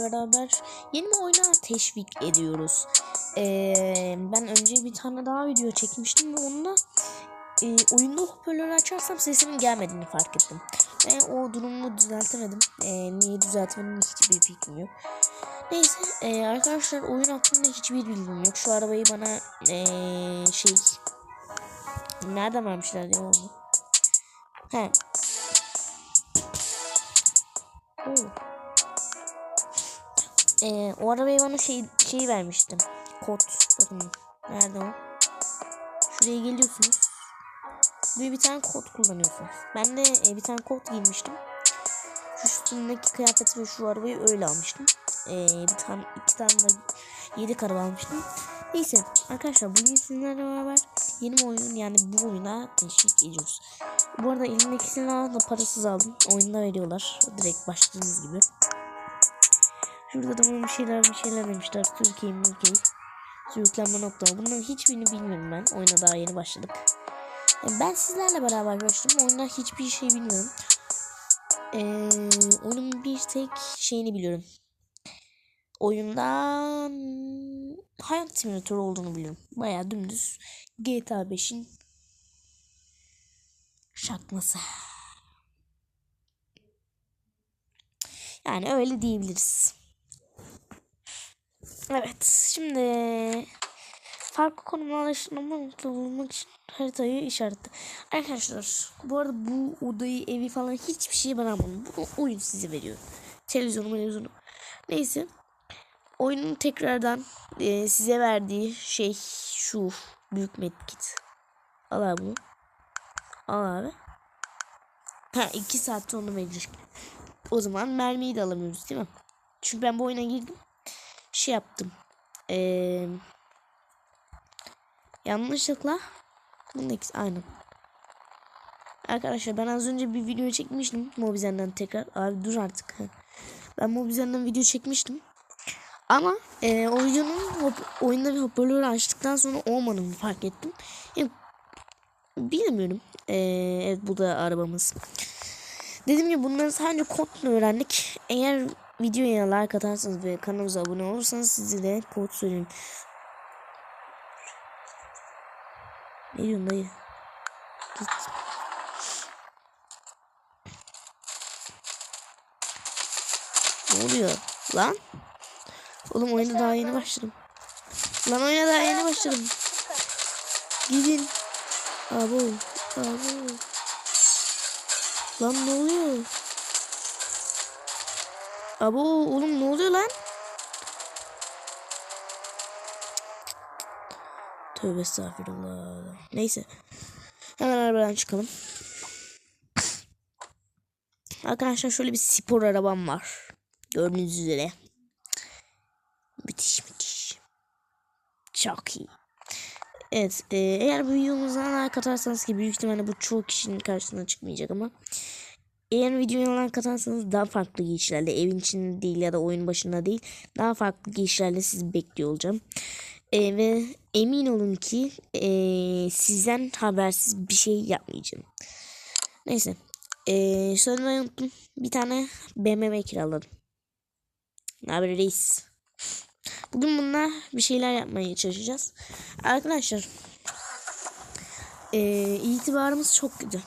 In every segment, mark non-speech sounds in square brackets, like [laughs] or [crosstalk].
beraber yeni bir oyuna teşvik ediyoruz. Ee, ben önce bir tane daha video çekmiştim ve onda e, oyunda hoparlörü açarsam sesimin gelmediğini fark ettim. Ve o durumu düzeltemedim. Ee, niye düzeltmedim hiçbir fikrim yok. Neyse e, arkadaşlar oyun hakkında hiçbir bilgim yok. Şu arabayı bana e, şey nereden vermişler ya onu? He. Oo. Ee, o arabayı bana şey şey vermiştim. Kod. Bakın nerede o? Şuraya geliyorsunuz. Böyle bir tane kod kullanıyorsunuz. Ben de e, bir tane kod giymiştim. Şu üstündeki kıyafeti ve şu arabayı öyle almıştım. Ee, bir tane iki tane de yedi araba almıştım. Neyse arkadaşlar bugün sizlerle beraber yeni bir oyun yani bu oyuna teşvik ediyoruz. Bu arada elimdeki silahı da parasız aldım. Oyunda veriyorlar. Direkt başladığınız gibi. Şurada da bir şeyler bir şeyler demişler. Türkiye, Türkiye. Sürüklenme nokta. Bunların hiçbirini bilmiyorum ben. Oyuna daha yeni başladık. Yani ben sizlerle beraber başladım. Oyundan hiçbir şey bilmiyorum. Ee, onun bir tek şeyini biliyorum. Oyundan hayat simülatörü olduğunu biliyorum. Bayağı dümdüz GTA 5'in şakması. Yani öyle diyebiliriz. Evet şimdi farklı konumlarlaştırma bulmak için haritayı işaretle. Arkadaşlar bu arada bu odayı evi falan hiçbir şey ben almadım. Bu oyun size veriyor. Televizyonu televizyonu. Neyse. Oyunun tekrardan e, size verdiği şey şu büyük medkit. Al abi bunu. Al abi. Ha iki saat sonra verecek. O zaman mermiyi de alamıyoruz değil mi? Çünkü ben bu oyuna girdim. Şey yaptım. Ee, yanlışlıkla bunun ikisi aynen. Arkadaşlar ben az önce bir video çekmiştim Mobizen'den tekrar. Abi dur artık. Ben Mobizen'den video çekmiştim. Ama e, o videonun hop, oyunda bir hoparlörü açtıktan sonra olmadığını fark ettim. Yani, bilmiyorum. E, evet bu da arabamız. Dedim ya bunları sadece kodla öğrendik. Eğer videoya like atarsanız ve kanalımıza abone olursanız size de kod söyleyeyim. Ne diyorsun dayı? Git. Ne oluyor? Lan? Oğlum oyuna daha yeni başladım. Lan oyuna daha yeni başladım. Gidin. Abo. Abo. Lan ne oluyor? Abo oğlum ne oluyor lan? Tövbe estağfurullah. Neyse. Hemen arabadan çıkalım. Arkadaşlar şöyle bir spor arabam var. Gördüğünüz üzere. Müthiş müthiş. Çok iyi. Evet e, eğer bu videomuzdan like atarsanız ki büyük ihtimalle bu çoğu kişinin karşısına çıkmayacak ama eğer videoya like atarsanız daha farklı giyişlerle evin içinde değil ya da oyun başında değil daha farklı giyişlerle sizi bekliyor olacağım. E, ve emin olun ki e, sizden habersiz bir şey yapmayacağım. Neyse. E, söylemeyi unuttum. Bir tane BMW kiraladım. Ne reis? Bugün bununla bir şeyler yapmaya çalışacağız. Arkadaşlar e, itibarımız çok kötü.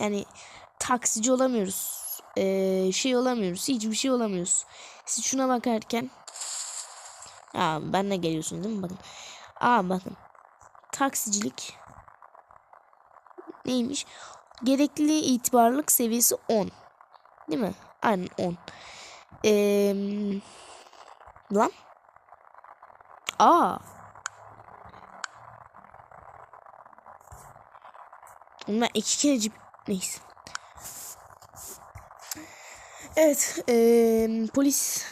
Yani taksici olamıyoruz. E, şey olamıyoruz. Hiçbir şey olamıyoruz. Siz şuna bakarken Aa, benle geliyorsunuz değil mi? Bakın. Aa bakın. Taksicilik neymiş? Gerekli itibarlık seviyesi 10. Değil mi? Aynen 10. Eee Lan. Aa. Ben iki kere cip... Neyse. Evet. Ee, polis.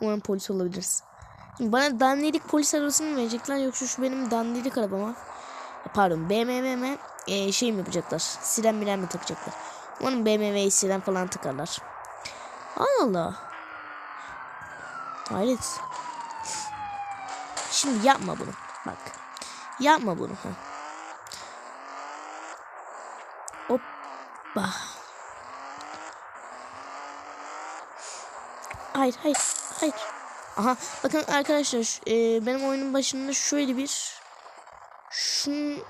Umarım polis olabiliriz. Bana dandirik polis arabasını mı verecekler yoksa şu benim dandirik arabama pardon BMW'me e, şey mi yapacaklar? Siren miren mi takacaklar? Umarım BMW'ye siren falan takarlar. Allah Allah. Hayret. Şimdi yapma bunu. Bak. Yapma bunu. Ha. Hoppa. Hayır, hayır, hayır. Aha, bakın arkadaşlar, e, benim oyunun başında şöyle bir şun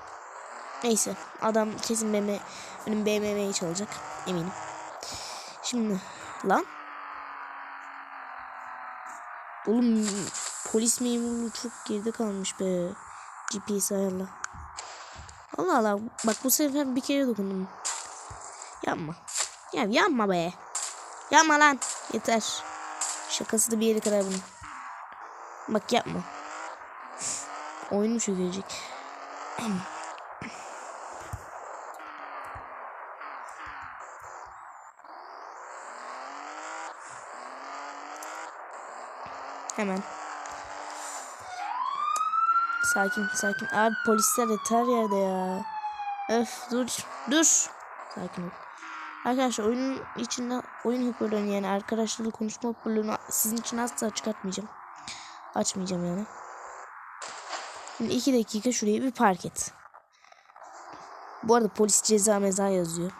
neyse adam kesin BMW benim BMW'yi çalacak eminim. Şimdi lan Oğlum polis memurluğu çok geride kalmış be. GPS ayarla. Allah Allah bak bu sefer bir kere dokundum. Yanma. Ya yanma be. Yanma lan. Yeter. Şakası da bir yere kadar bunun. Bak yapma. Oyunu çökecek. Hemen. Sakin sakin. Abi polisler de her yerde ya. Öf dur dur. Sakin ol. Arkadaşlar oyunun içinde oyun hoparlörünü yani arkadaşlarla konuşma hoparlörünü sizin için asla çıkartmayacağım. Açmayacağım yani. Şimdi iki dakika şuraya bir park et. Bu arada polis ceza meza yazıyor.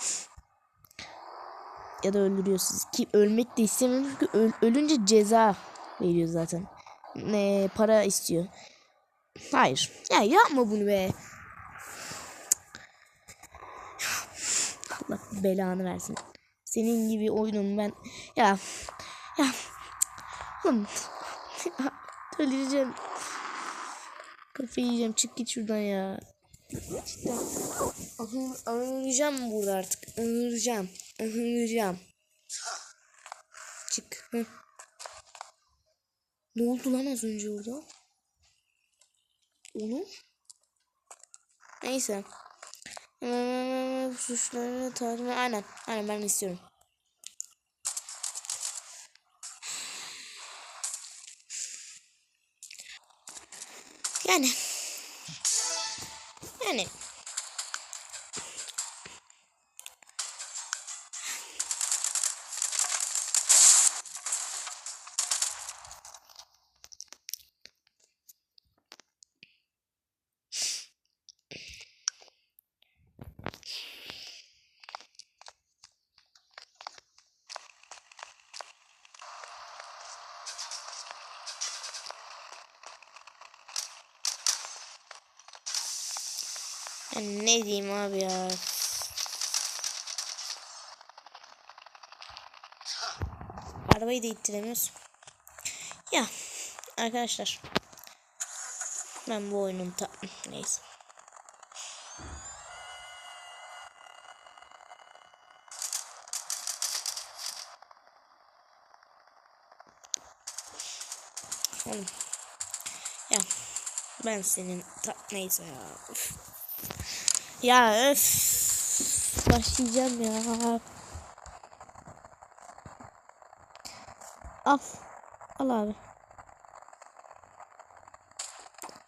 [laughs] ya da öldürüyor sizi. Ki ölmek de istemiyorum çünkü öl- ölünce ceza veriyor zaten. Ne para istiyor. Hayır. Ya yapma bunu be. Allah belanı versin. Senin gibi oyunun ben ya ya oğlum ya, [laughs] delireceğim. Kafayı yiyeceğim. Çık git şuradan ya. Cidden. Ahır, ağırlayacağım burada artık. Ağırlayacağım. Ağırlayacağım. Çık. Hı. Ne oldu lan az önce orada? Oğlum. Neyse. Ee, suçları tarih aynen aynen ben istiyorum. Yani. Yani ne diyeyim abi ya. Arabayı da ittiremiyoruz. Ya arkadaşlar. Ben bu oyunun ta neyse. Ya ben senin ta neyse ya. Üf. Ya öf. Başlayacağım ya. Al. Al abi.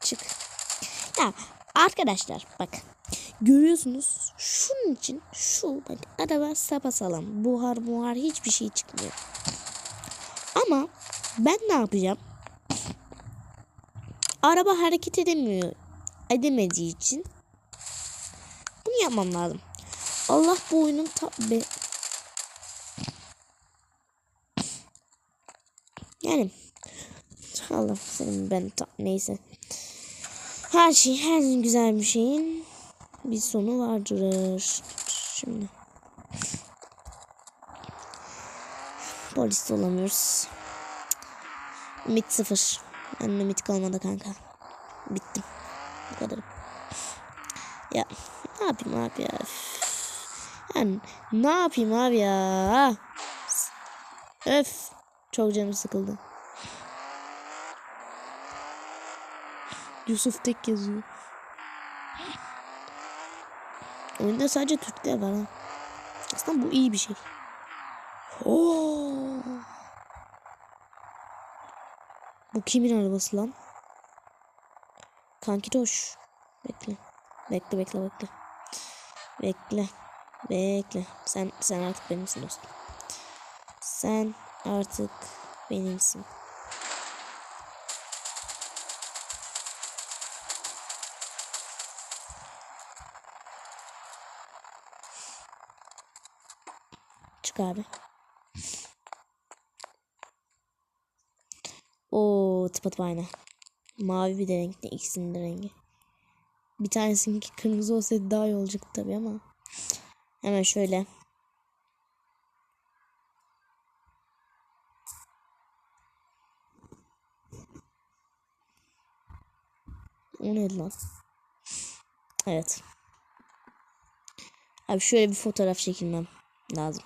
Çık. Ya arkadaşlar bak. Görüyorsunuz şunun için şu bak araba sapasağlam. Buhar buhar hiçbir şey çıkmıyor. Ama ben ne yapacağım? Araba hareket edemiyor. Edemediği için yapmam lazım. Allah bu oyunun tabi yani Allah senin ben ta neyse her şey her güzel bir şeyin bir sonu vardır. Şimdi polis olamıyoruz. Ümit sıfır. Benim ümit kalmadı kanka. Bittim. Bu kadar. Ya yapayım abi ya? Yani ne yapayım abi ya? Öf. Çok canım sıkıldı. Yusuf tek yazıyor. Oyunda sadece Türkler var ha. Aslında bu iyi bir şey. Oo. Bu kimin arabası lan? Kanki hoş. Bekle. Bekle bekle bekle. Bekle. Bekle. Sen sen artık benimsin dostum. Sen artık benimsin. Çık abi. tıpatıp aynı. Mavi bir de renkli. ikisinin de rengi. Bir tanesininki kırmızı olsaydı daha iyi olacaktı tabii ama. Hemen şöyle. O neydi lan? Evet. Abi şöyle bir fotoğraf çekilmem lazım.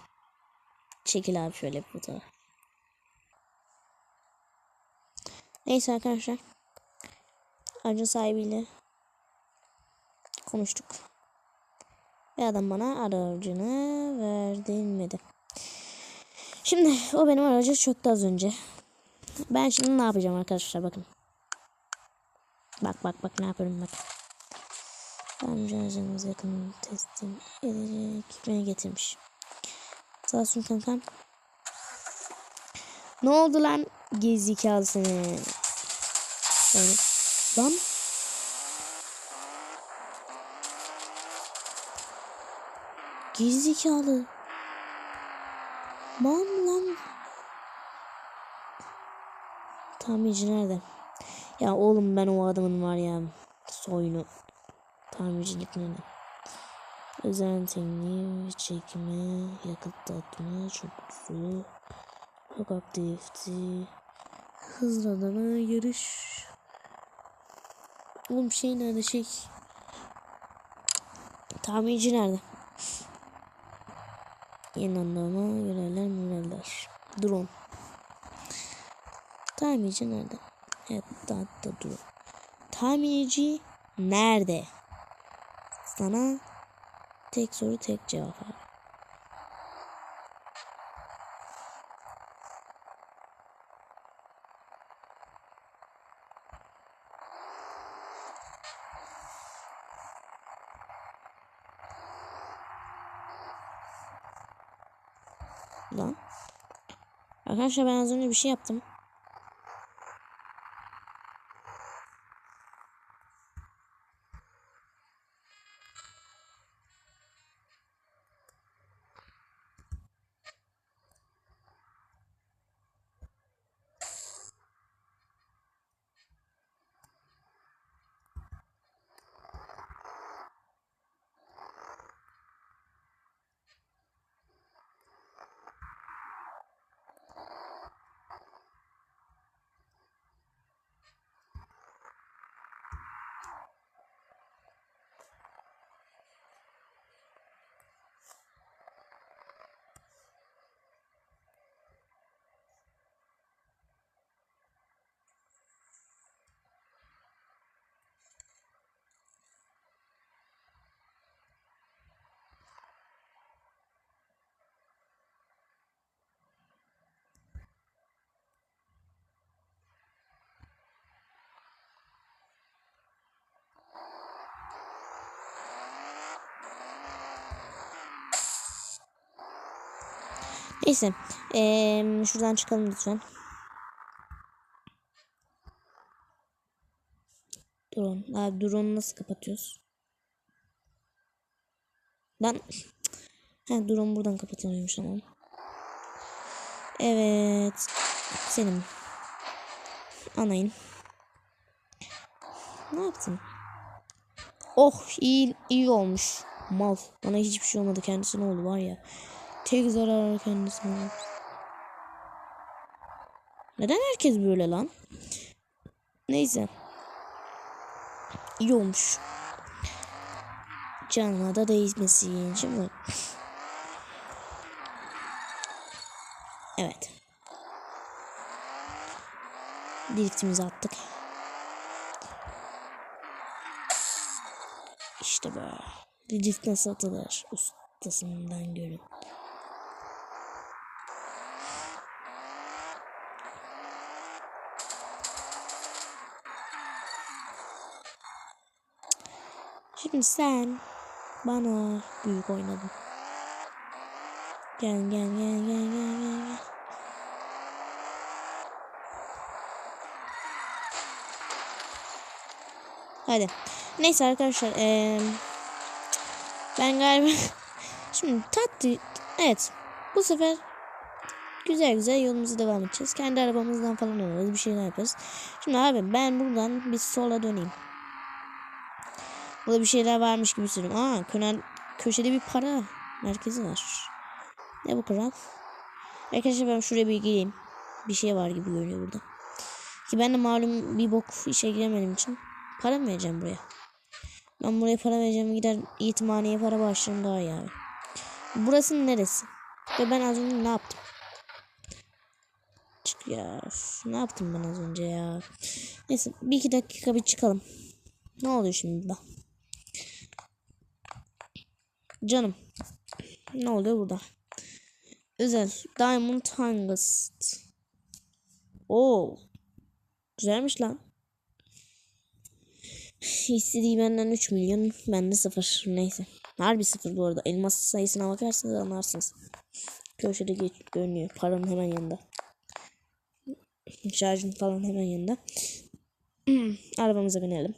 Çekil abi şöyle bir fotoğraf. Neyse arkadaşlar. Aracın sahibiyle konuştuk. Ve adam bana aracını verdirmedi. Şimdi o benim aracı çöktü az önce. Ben şimdi ne yapacağım arkadaşlar bakın. Bak bak bak ne yapıyorum bak. Aracımız yakın teslim edecek. Beni getirmiş. Sağ olsun kankam. Ne oldu lan gerizekalı seni? Yani, lan Gerizekalı. Lan lan. Tamirci nerede? Ya oğlum ben o adamın var ya soyunu. Tamircilik nerede? Özel tekniği, çekme, yakıt dağıtma, çok su, çok aktifti, hızlanma, yarış. Oğlum şey nerede şey? Tamirci nerede? Yeni anlama, görevler, moraller. Drone. Tamirci nerede? Evet, da drone. Tamirci nerede? Sana tek soru tek cevap abi. Lan. Arkadaşlar ben az önce bir şey yaptım. Neyse. Ee, şuradan çıkalım lütfen. Drone. Abi drone'u nasıl kapatıyoruz? Ben He drone buradan kapatılıyormuş tamam. Evet. Senin. Anayın. Ne yaptın? Oh iyi iyi olmuş. Mal. Bana hiçbir şey olmadı kendisine oldu var ya. Tek zarar kendisine. Neden herkes böyle lan? Neyse. İyi olmuş. Canına da değmesin. Şimdi. Evet. Driftimizi attık. İşte böyle. Drift nasıl atılır? Ustasından görün. Şimdi sen bana büyük oynadın. Gel gel gel gel gel gel. gel. Hadi. Neyse arkadaşlar. Ee, ben galiba [laughs] şimdi tatlı evet bu sefer güzel güzel yolumuza devam edeceğiz. Kendi arabamızdan falan alırız. Bir şeyler yaparız. Şimdi abi ben buradan bir sola döneyim. Burada bir şeyler varmış gibi hissediyorum. Aa köner, köşede bir para merkezi var. Ne bu kral? Arkadaşlar ben şuraya bir gireyim. Bir şey var gibi görünüyor burada. Ki ben de malum bir bok işe giremediğim için para mı vereceğim buraya? Ben buraya para vereceğim gider yetimhaneye para bağışlarım daha iyi abi. Burası neresi? Ve ben az önce ne yaptım? Çık ya. Ne yaptım ben az önce ya? Neyse bir iki dakika bir çıkalım. Ne oluyor şimdi burada? Canım. Ne oluyor burada? Özel. Diamond Harvest. Oo. Güzelmiş lan. İstediği benden 3 milyon. Bende 0. Neyse. Harbi 0 bu arada. Elmas sayısına bakarsanız anlarsınız. Köşede geç görünüyor. Paranın hemen yanında. Şarjın falan hemen yanında. [clears throat] Arabamıza binelim.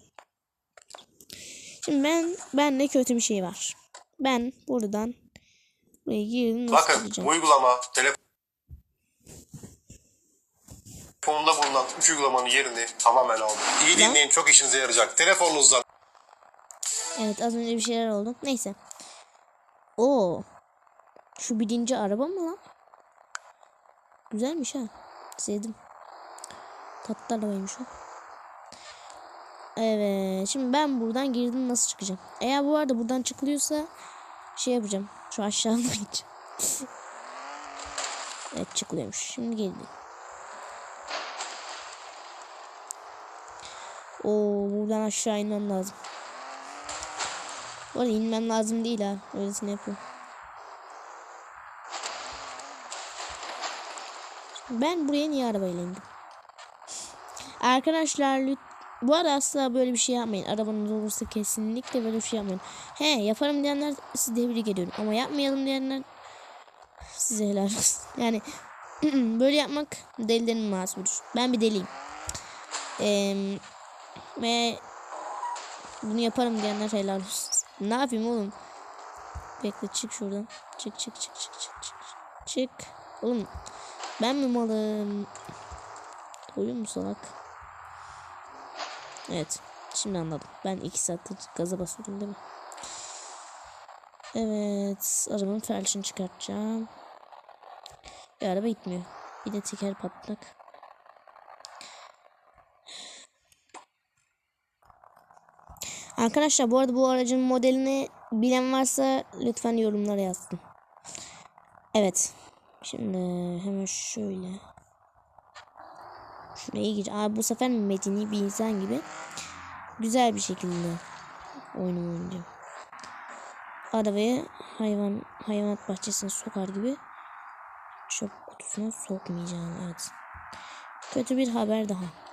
Şimdi ben ben de kötü bir şey var. Ben buradan buraya girdim nasıl Bakın çıkacağım? uygulama telefonunda bulunan 3 uygulamanın yerini tamamen aldı. İyi Lan. dinleyin çok işinize yarayacak. Telefonunuzdan Evet az önce bir şeyler oldu. Neyse. Oo. Şu birinci araba mı lan? Güzelmiş ha. Sevdim. Tatlı arabaymış o. Evet. Şimdi ben buradan girdim nasıl çıkacağım? Eğer bu arada buradan çıkılıyorsa şey yapacağım. Şu aşağıdan [laughs] gideceğim. evet çıkılıyormuş. Şimdi geldim. Oo buradan aşağı inmem lazım. Bu arada inmem lazım değil ha. Öylesine yapıyorum. Ben buraya niye arabayla indim? Arkadaşlar lüt bu arada asla böyle bir şey yapmayın. Arabanız olursa kesinlikle böyle bir şey yapmayın. He yaparım diyenler sizi tebrik ediyorum. Ama yapmayalım diyenler size helal olsun. [laughs] Yani [clears throat] böyle yapmak delilerin mahsubudur. Ben bir deliyim. Ee, ve bunu yaparım diyenler helal olsun. Ne yapayım oğlum? Bekle çık şuradan. Çık çık çık çık çık çık. Çık. Oğlum ben mi malım? Oyun mu salak? Evet. Şimdi anladım. Ben iki saattir gaza basıyorum değil mi? Evet. Arabanın felçini çıkartacağım. Bir araba gitmiyor. Bir de teker patlak. Arkadaşlar bu arada bu aracın modelini bilen varsa lütfen yorumlara yazsın. Evet. Şimdi hemen şöyle. Şuraya gir. Aa, bu sefer medeni bir insan gibi güzel bir şekilde oyunu oynayacağım. Arabaya hayvan hayvanat bahçesine sokar gibi çöp kutusuna sokmayacağım. Evet. Kötü bir haber daha.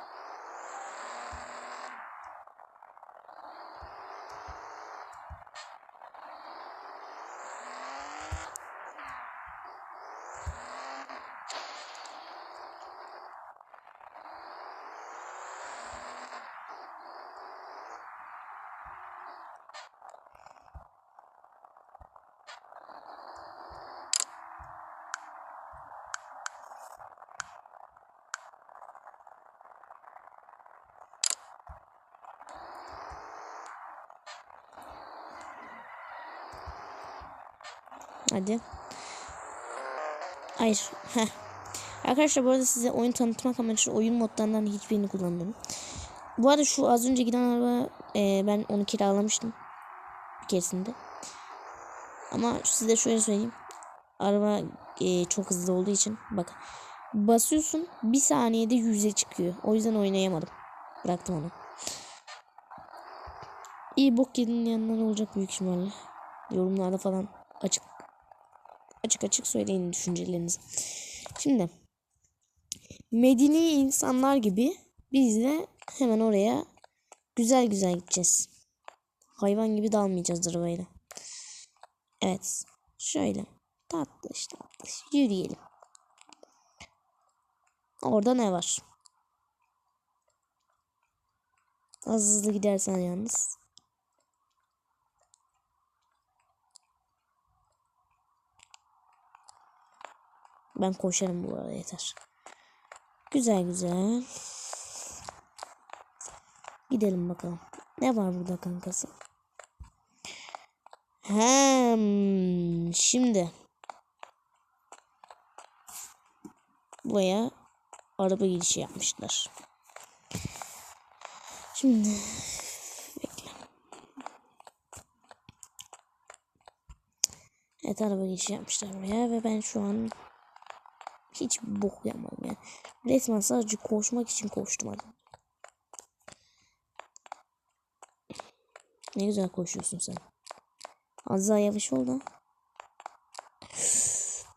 Hadi. Hayır. Heh. Arkadaşlar bu arada size oyun tanıtmak amaçlı oyun modlarından hiçbirini kullanmıyorum. Bu arada şu az önce giden araba e, ben onu kiralamıştım. Bir keresinde. Ama size şöyle söyleyeyim. Araba e, çok hızlı olduğu için bak basıyorsun bir saniyede yüze çıkıyor. O yüzden oynayamadım. Bıraktım onu. İyi bok yedin yanından olacak büyük ihtimalle. Yorumlarda falan açık açık açık söyleyin düşüncelerinizi. Şimdi medeni insanlar gibi biz de hemen oraya güzel güzel gideceğiz. Hayvan gibi dalmayacağız arabayla. Evet. Şöyle. Tatlış tatlış. Yürüyelim. Orada ne var? Az hızlı gidersen yalnız. Ben koşarım bu arada yeter. Güzel güzel. Gidelim bakalım. Ne var burada kankası? Hem şimdi buraya araba girişi yapmışlar. Şimdi bekle. Evet araba girişi yapmışlar buraya ve ben şu an hiç bok yapmadım yani. Resmen sadece koşmak için koştum hadi. Ne güzel koşuyorsun sen. Az daha yavaş ol da. [sighs]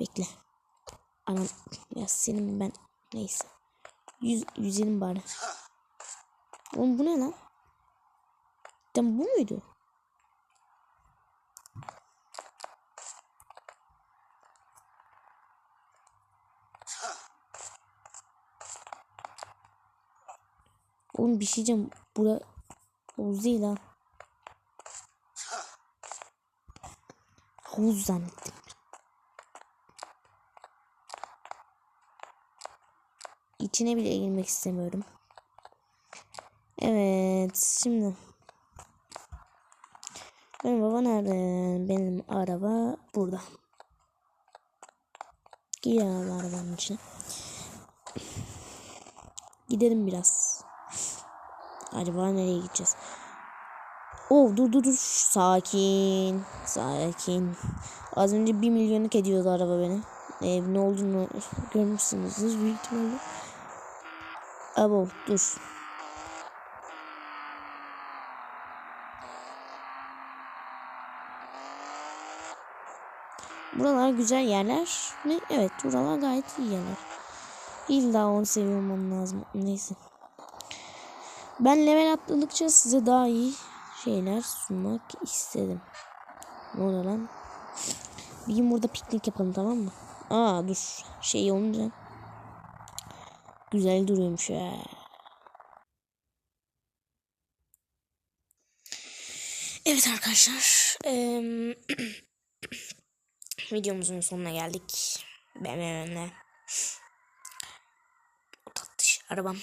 Bekle. Anam ya senin ben neyse. Yüz, yüzelim bari. Oğlum bu ne lan? Cidden bu muydu? Oğlum bir şey diyeceğim. Bura havuz değil ha. Havuz zannettim. İçine bile girmek istemiyorum. Evet şimdi. Benim baba nerede? Benim araba burada. Gir abi arabanın içine. Gidelim biraz. Acaba nereye gideceğiz? Oh dur dur dur. Sakin. Sakin. Az önce bir milyonluk ediyordu araba beni. Ee, ne olduğunu görmüşsünüzdür büyük ihtimalle. Abo dur. Buralar güzel yerler mi? Evet buralar gayet iyi yerler. İlla onu seviyor olmam lazım. Neyse. Ben level atladıkça size daha iyi şeyler sunmak istedim. Ne oluyor lan? Bir gün burada piknik yapalım tamam mı? Aa dur. Şey olunca. Güzel duruyormuş ya. Evet arkadaşlar. eee, [clears throat] videomuzun sonuna geldik. BMW'ne. O tatlış arabam.